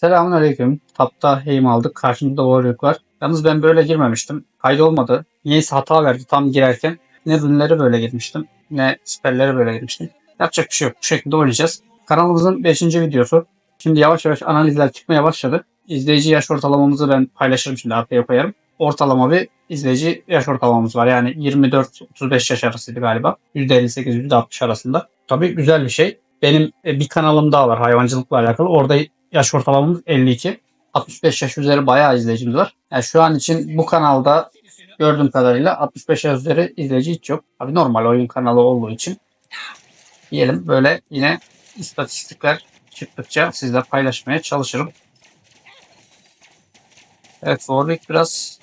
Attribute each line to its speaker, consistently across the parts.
Speaker 1: Selamünaleyküm. Tapta heim aldık. Karşımızda Warwick var. Yalnız ben böyle girmemiştim. Kaydı olmadı. Niyeyse hata verdi tam girerken. Ne ürünleri böyle girmiştim. Ne siperlere böyle girmiştim. Yapacak bir şey yok. Bu şekilde oynayacağız. Kanalımızın 5. videosu. Şimdi yavaş yavaş analizler çıkmaya başladı. İzleyici yaş ortalamamızı ben paylaşırım şimdi arkaya koyarım. Ortalama bir izleyici yaş ortalamamız var. Yani 24-35 yaş arasıydı galiba. %58-%60 arasında. Tabii güzel bir şey. Benim e, bir kanalım daha var hayvancılıkla alakalı. Orada yaş ortalamamız 52. 65 yaş üzeri bayağı izleyicimiz var. Yani şu an için bu kanalda gördüğüm kadarıyla 65 yaş üzeri izleyici hiç yok. Abi normal oyun kanalı olduğu için diyelim böyle yine istatistikler çıktıkça sizle paylaşmaya çalışırım. Evet Warwick biraz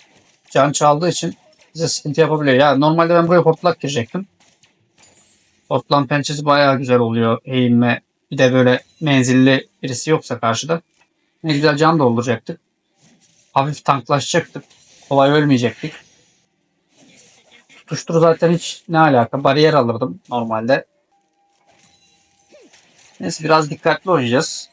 Speaker 1: can çaldığı için bize sıkıntı yapabiliyor. Ya normalde ben buraya hortlak girecektim. Hortlan pençesi bayağı güzel oluyor eğilme. Bir de böyle menzilli birisi yoksa karşıda. Ne güzel can dolduracaktık. Hafif tanklaşacaktık. Kolay ölmeyecektik. Tutuştur zaten hiç ne alaka. Bariyer alırdım normalde. Neyse biraz dikkatli oynayacağız.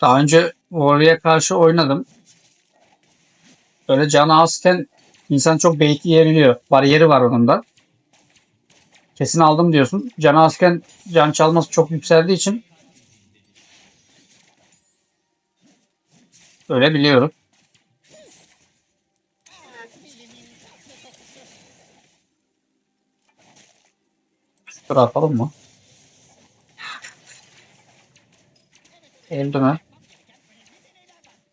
Speaker 1: Daha önce Warrior'a karşı oynadım. Böyle canı azken insan çok bait yiyebiliyor. Bariyeri var onun da. Kesin aldım diyorsun. Canı azken can çalması çok yükseldiği için öyle biliyorum. Şuraya atalım mı? Öldü mü?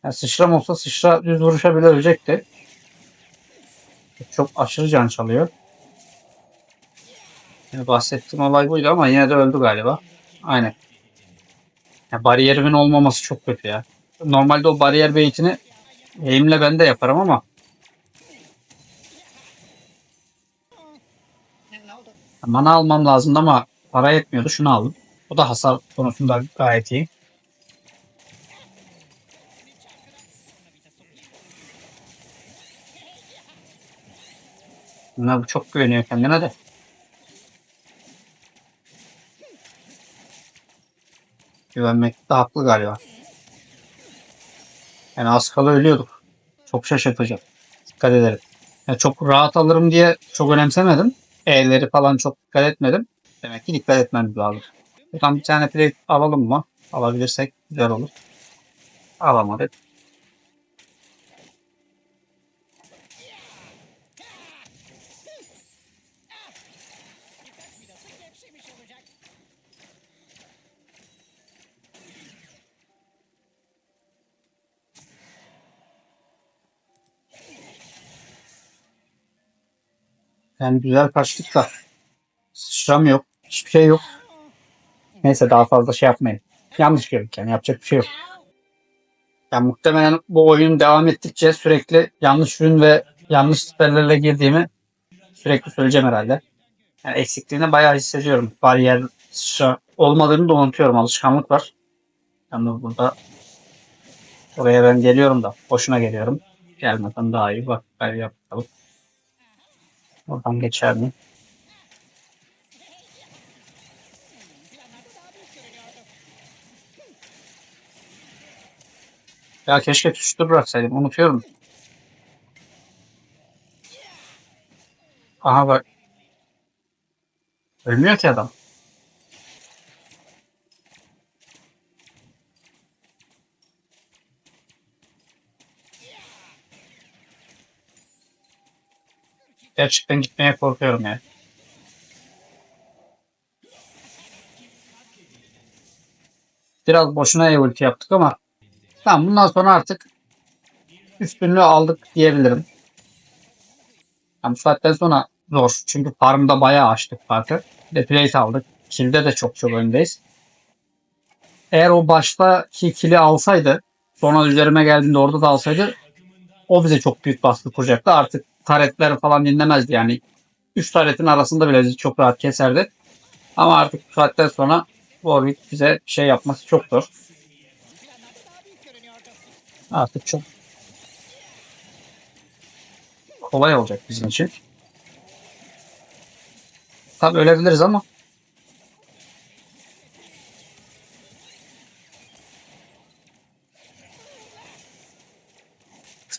Speaker 1: Yani sıçram olsa sıçra düz vuruşa bile ölecekti. Çok aşırı can çalıyor. Yani bahsettiğim olay buydu ama yine de öldü galiba. Aynen. Yani bariyerimin olmaması çok kötü ya. Normalde o bariyer beytini eğimle ben de yaparım ama mana almam lazımdı ama para yetmiyordu. Şunu aldım. O da hasar konusunda gayet iyi. Bu çok güveniyor kendine de. Güvenmekte haklı galiba. Yani az kala ölüyorduk. Çok şaşırtıcı. Dikkat ederim. Yani çok rahat alırım diye çok önemsemedim. E'leri falan çok dikkat etmedim. Demek ki dikkat etmem lazım. Buradan bir tane plate alalım mı? Alabilirsek güzel olur. Alamadık. Yani güzel kaçtık da. Sıçram yok. Hiçbir şey yok. Neyse daha fazla şey yapmayın. Yanlış gördük yani yapacak bir şey yok. Yani muhtemelen bu oyun devam ettikçe sürekli yanlış ürün ve yanlış siperlerle girdiğimi sürekli söyleyeceğim herhalde. Yani eksikliğini bayağı hissediyorum. Bariyer sıçra olmadığını da unutuyorum. Alışkanlık var. Yani burada oraya ben geliyorum da boşuna geliyorum. Gelmeden daha iyi. Bak ben yapalım. Oradan geçer mi? Ya keşke tuşlu bıraksaydım. Unutuyorum. Aha bak. Ölmüyor ki adam. Gerçekten gitmeye korkuyorum ya. Biraz boşuna e yaptık ama tamam bundan sonra artık üstünlüğü aldık diyebilirim. Yani bu saatten sonra zor. Çünkü farmda bayağı açtık farkı. Bir de aldık. Kill'de de çok çok öndeyiz. Eğer o baştaki kill'i alsaydı sonra üzerime geldiğinde orada da alsaydı o bize çok büyük baskı kuracaktı. Artık taretler falan dinlemezdi yani. 3 taretin arasında bile bizi çok rahat keserdi. Ama artık bu saatten sonra Warwick bize şey yapması çok zor. Artık çok kolay olacak bizim için. Tabii ölebiliriz ama.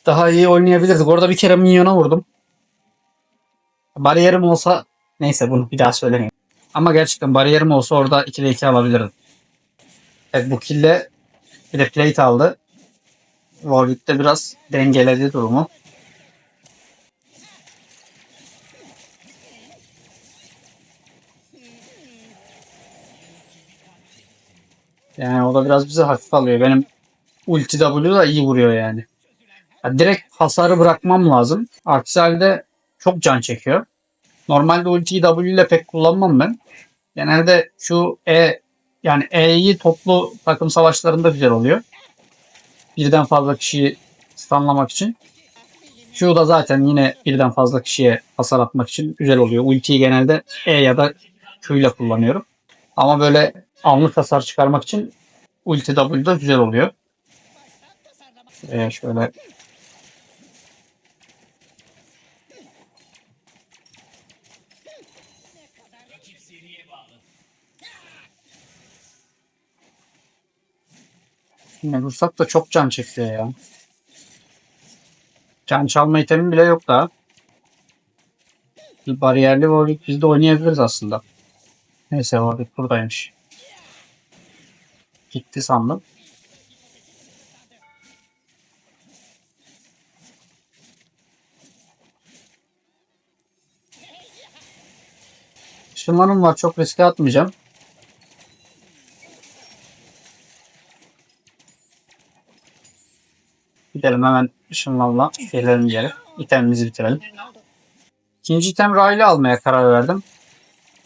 Speaker 1: Daha iyi oynayabilirdik. Orada bir kere minyona vurdum. Bariyerim olsa neyse bunu bir daha söylemeyeyim. Ama gerçekten bariyerim olsa orada 2'de 2 alabilirdim. Evet bu kille bir de plate aldı. Warwick de biraz dengeledi durumu. Yani o da biraz bizi hafif alıyor. Benim ulti W da iyi vuruyor yani. Ya direkt hasarı bırakmam lazım. Aksi halde çok can çekiyor. Normalde ultiyi W ile pek kullanmam ben. Genelde şu E yani E'yi toplu takım savaşlarında güzel oluyor. Birden fazla kişiyi stunlamak için. Q da zaten yine birden fazla kişiye hasar atmak için güzel oluyor. Ultiyi genelde E ya da Q ile kullanıyorum. Ama böyle anlık hasar çıkarmak için ulti W'da güzel oluyor. Ee, şöyle Yine Rusak da çok can çekiyor ya. Can çalma itemi bile yok daha. Bir bariyerli Warwick biz de oynayabiliriz aslında. Neyse Warwick buradaymış. Gitti sandım. Işınlanım var çok riske atmayacağım. Gidelim hemen ışınlanla gelelim geri. İtemimizi bitirelim. İkinci item Riley almaya karar verdim.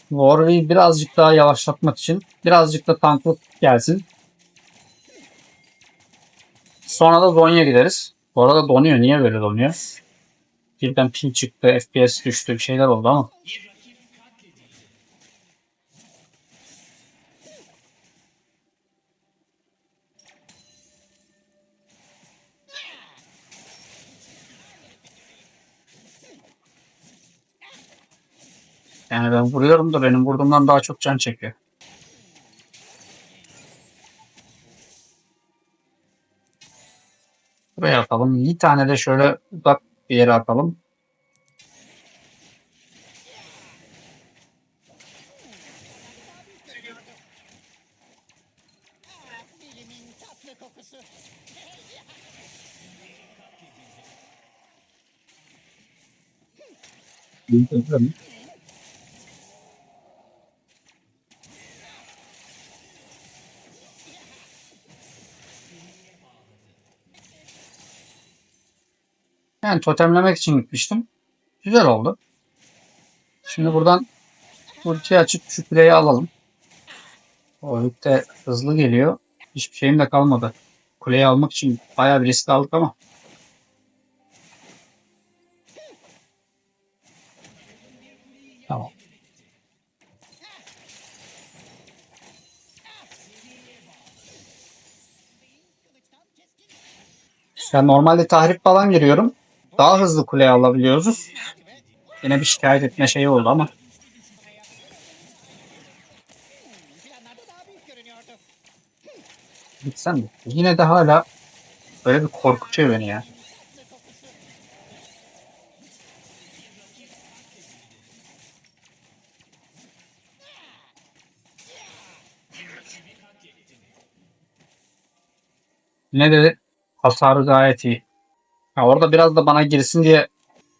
Speaker 1: Warwick'i birazcık daha yavaşlatmak için birazcık da tanklık gelsin. Sonra da Zonya gideriz. Bu arada donuyor. Niye böyle donuyor? Birden ping çıktı, FPS düştü, bir şeyler oldu ama. Yani ben vuruyorum da benim vurduğumdan daha çok can çekiyor. Buraya atalım. Bir tane de şöyle uzak bir yere atalım.
Speaker 2: Dilimin
Speaker 1: Yani totemlemek için gitmiştim. Güzel oldu. Şimdi buradan ultiyi açıp şu kuleyi alalım. O yük de hızlı geliyor. Hiçbir şeyim de kalmadı. Kuleyi almak için bayağı bir risk aldık ama. Tamam. Ben normalde tahrip falan giriyorum. Daha hızlı kuleye alabiliyoruz. Yine bir şikayet etme şeyi oldu ama. Gitsen de. Yine de hala böyle bir korkutuyor beni ya. Yine de hasarı gayet iyi. Ha, orada biraz da bana girsin diye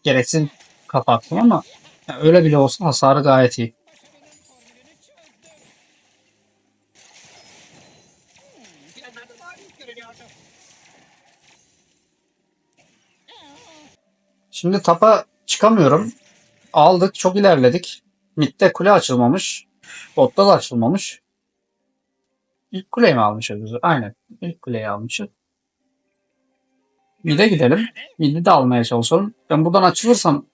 Speaker 1: gereksiz kapattım ama ya öyle bile olsa hasarı gayet iyi. Şimdi tapa çıkamıyorum. Aldık, çok ilerledik. Mid'de kule açılmamış. Botta da açılmamış. İlk kuleyi mi almışız? Aynen. İlk kuleyi almışız. Mid'e gidelim. Mid'i de almaya çalışalım. Ben buradan açılırsam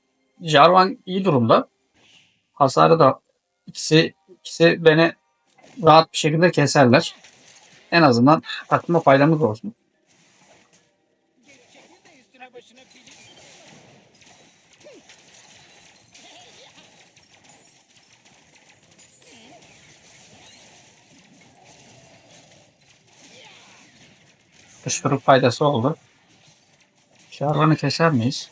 Speaker 1: Jarvan iyi durumda. Hasarı da ikisi, ikisi beni rahat bir şekilde keserler. En azından takıma faydamız olsun. Kışkırık faydası oldu. Şarvanı keser miyiz?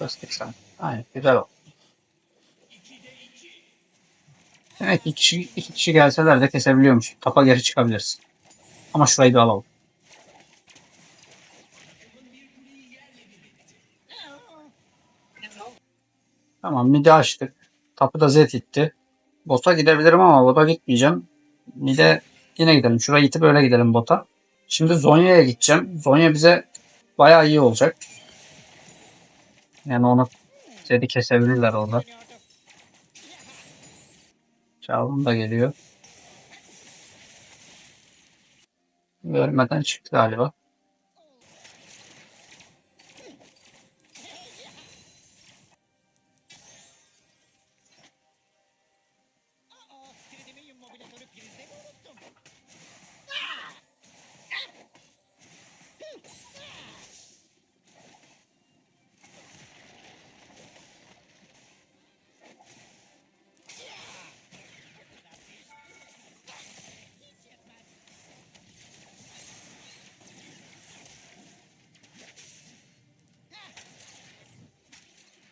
Speaker 1: Bastık sen. Aynen güzel oldu. Demek ki iki kişi, iki kişi gelseler de kesebiliyormuş. Tapa geri çıkabiliriz. Ama şurayı da alalım. Tamam midi açtık. Tapı da Z itti. Bota gidebilirim ama bota gitmeyeceğim. Mide yine gidelim. Şurayı itip öyle gidelim bota. Şimdi Zonya'ya gideceğim. Zonya bize bayağı iyi olacak. Yani onu Zed'i kesebilirler orada. Çalın da geliyor. Görmeden çıktı galiba.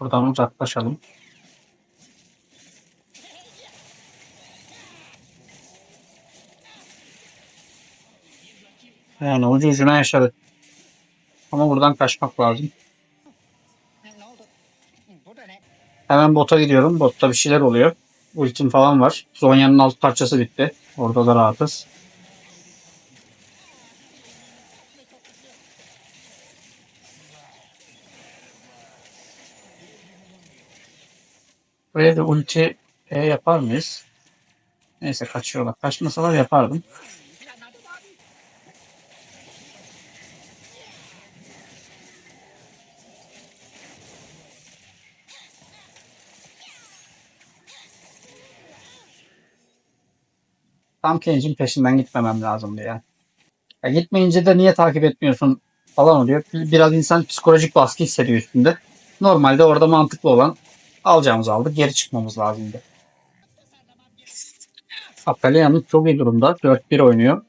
Speaker 1: Buradan uzaklaşalım. Yani ucu ucuna yaşadık. Ama buradan kaçmak lazım. Hemen bota gidiyorum. Botta bir şeyler oluyor. Ultim falan var. Zonya'nın alt parçası bitti. Orada da rahatız. Buraya da ulti E yapar mıyız? Neyse kaçıyorlar. Kaçmasalar yapardım. Tam Kenji'nin peşinden gitmemem lazımdı ya. ya. Gitmeyince de niye takip etmiyorsun falan oluyor. Biraz insan psikolojik baskı hissediyor üstünde. Normalde orada mantıklı olan alacağımızı aldık. Geri çıkmamız lazımdı. Yalnız çok iyi durumda. 4-1 oynuyor.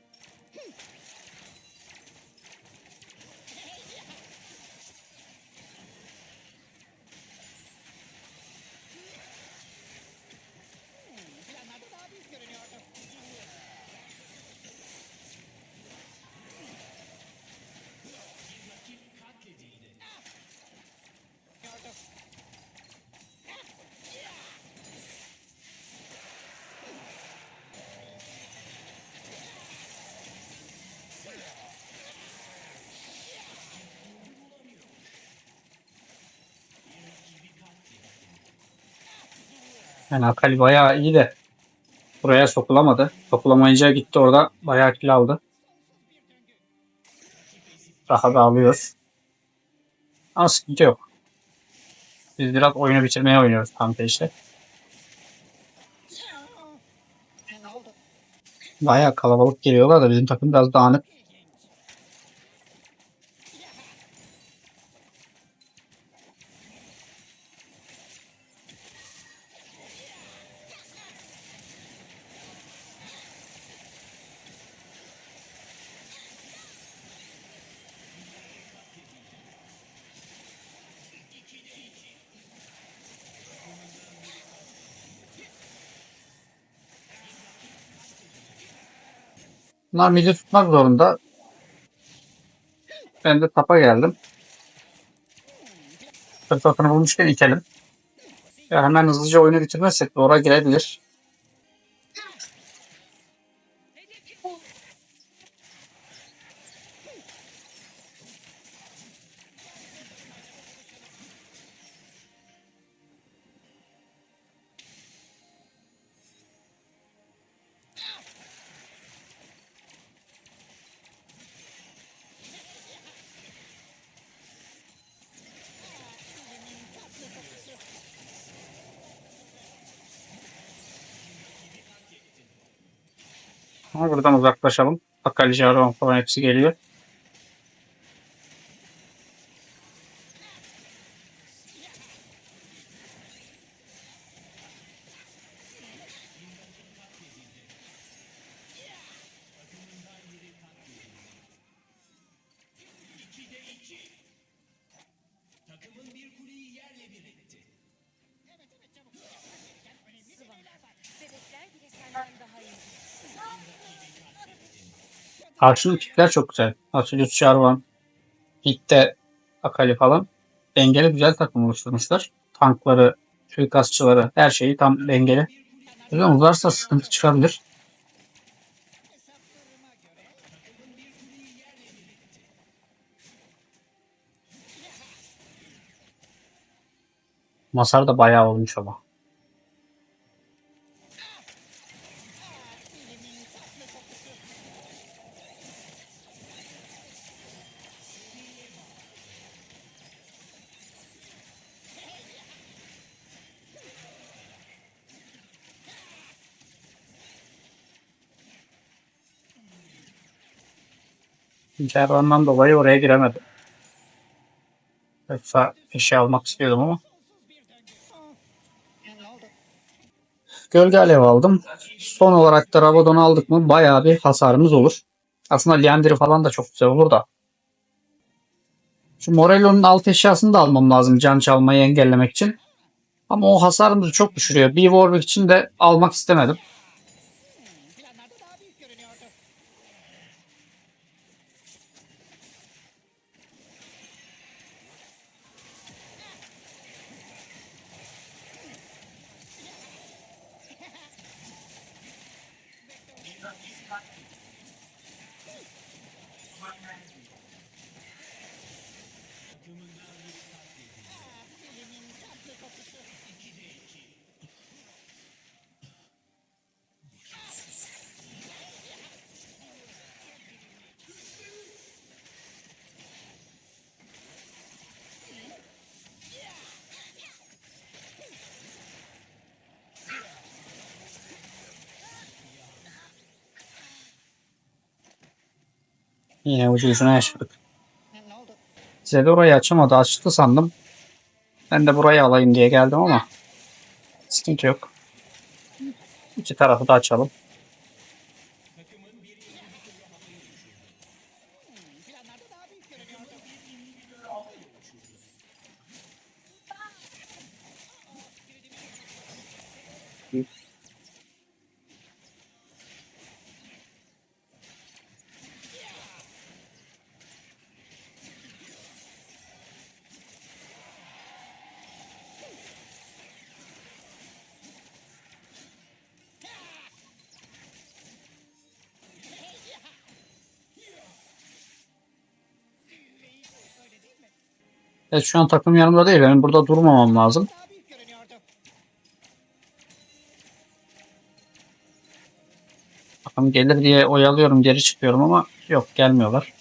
Speaker 1: Yani Akali bayağı iyi de buraya sokulamadı. Sokulamayınca gitti orada bayağı kill aldı. Daha da alıyor. Ama sıkıntı yok. Biz biraz oyunu bitirmeye oynuyoruz Tante işte. Bayağı kalabalık geliyorlar da bizim takım biraz dağınık. Bunlar midi tutmak zorunda. Ben de tapa geldim. Fırsatını bulmuşken itelim. Ya hemen hızlıca oyunu bitirmezsek Dora girebilir. Buradan uzaklaşalım. Akali Jarvan falan hepsi geliyor. Karşının pikler çok güzel. Nautilus, Jarvan, Hit'te Akali falan. Dengeli güzel takım oluşturmuşlar. Tankları, suikastçıları, her şeyi tam dengeli. Güzel uzarsa sıkıntı çıkabilir. Masar da bayağı olmuş ama. Cervan'dan dolayı oraya giremedim. Yoksa eşya almak istiyordum ama. Gölge alev aldım. Son olarak da Rabadon'u aldık mı bayağı bir hasarımız olur. Aslında Liandry falan da çok güzel olur da. Şu Morello'nun alt eşyasını da almam lazım can çalmayı engellemek için. Ama o hasarımızı çok düşürüyor. Bir Warwick için de almak istemedim. Yine ucu ucuna yaşadık. Zed orayı açamadı. Açtı sandım. Ben de burayı alayım diye geldim ama sıkıntı yok. İki tarafı da açalım. Evet şu an takım yanımda değil. Benim burada durmamam lazım. Takım gelir diye oyalıyorum geri çıkıyorum ama yok gelmiyorlar.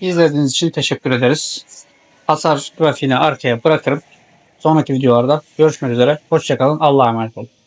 Speaker 1: İzlediğiniz için teşekkür ederiz. Hasar grafiğini arkaya bırakırım. Sonraki videolarda görüşmek üzere. Hoşçakalın. Allah'a emanet olun.